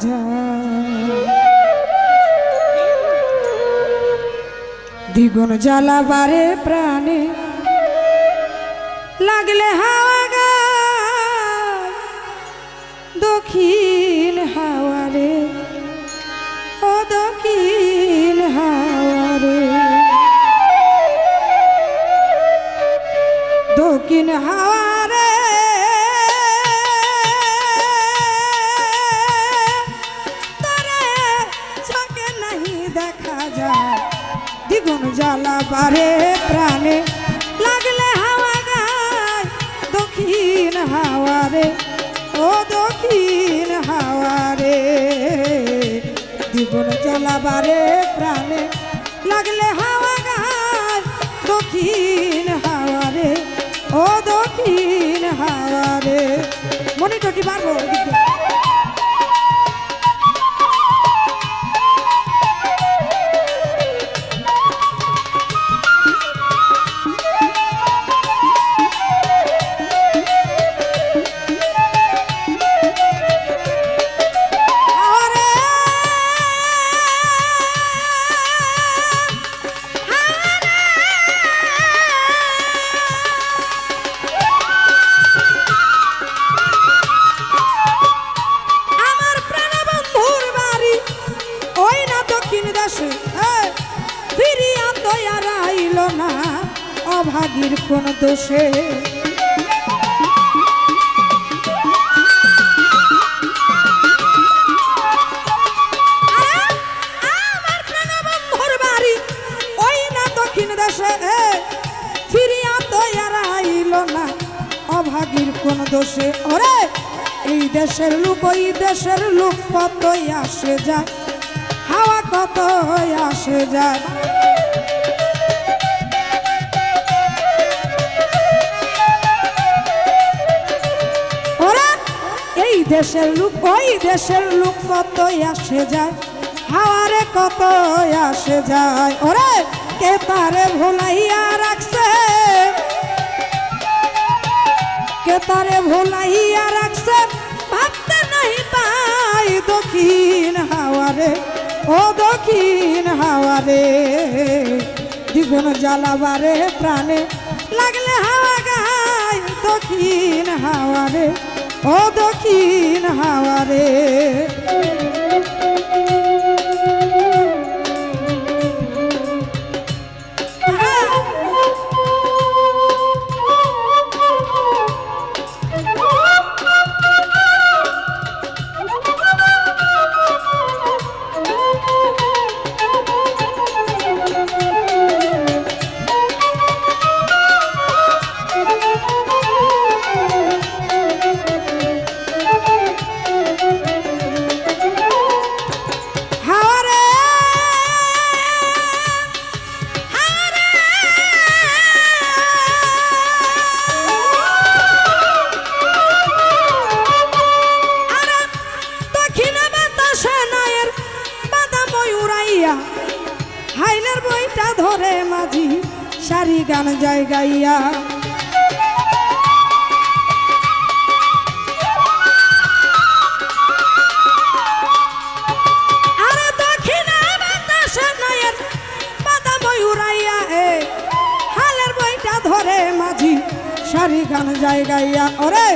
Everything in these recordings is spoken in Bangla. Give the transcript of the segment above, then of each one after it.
যায়। দ্বিগুণ জ্বালাবারে প্রাণে। লাগলে হাওয়া গায় দক্ষিণ হাওয়ারে। ও দক্ষিণ হাওয়ারে। দক্ষিণ হাওয়ারে দ্বিগুণ জ্বালা বারে প্রাণে। লাগলে হাওয়া গায়, দক্ষিণ হাওয়ারে ও দক্ষিণ হাওয়ারে দ্বিগুণ জ্বালা বারে প্রাণে। লাগলে হাওয়া গায়, দক্ষিণ হাওয়ারে ও দক্ষিণ হাওয়ারে মনিটরটি পারব দেশে। এ, ফিরিয়া দয়ার আইল না অভাগীর কোন দোষে। ওরে এই দেশের লোক ওই দেশের লোক কতই আসে যায় হাওয়া কত আসে যায়। দেশের লোক, ওই দেশের লোক কত আসে যায়? হাওয়ারে কত আসে যায়? ওরে, কে তারে ভুলাইয়া রাখছে? কে তারে ভুলাইয়া রাখছে? ভাবতে নাই পাই দক্ষিণ হাওয়ারে। ও দক্ষিণ হাওয়ারে, দ্বিগুণ জ্বালাবারে প্রাণে। লাগলে হাওয়া গায় দক্ষিণ হাওয়ারে। ও দক্ষিণ হাওয়ারে। হাইলের ধরে মাঝি, সারি গান যায় গাইয়া। ধরে মাঝি, সারি গান যায় গাইয়া। ওরে,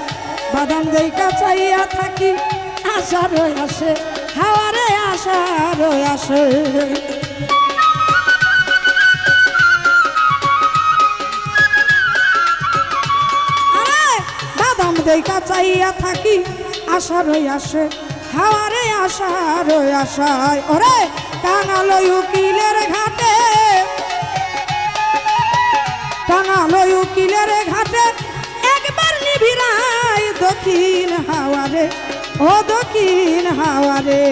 বাদাম দেইকা চাইয়া থাকি আশা রয়ে আসে, হাওয়ারে আশা রয়ে আসে। দেইকা চাইয়া থাকি আশা রয়ে আসে, হাওয়ারে আশা রয়ে আশায়। ওরে কাঙালয় উকিলের ঘাটে টাঙালয় উকিলের ঘাটে, একবার নিভিরাই দক্ষিণ হাওয়ারে, ও দক্ষিণ হাওয়ারে।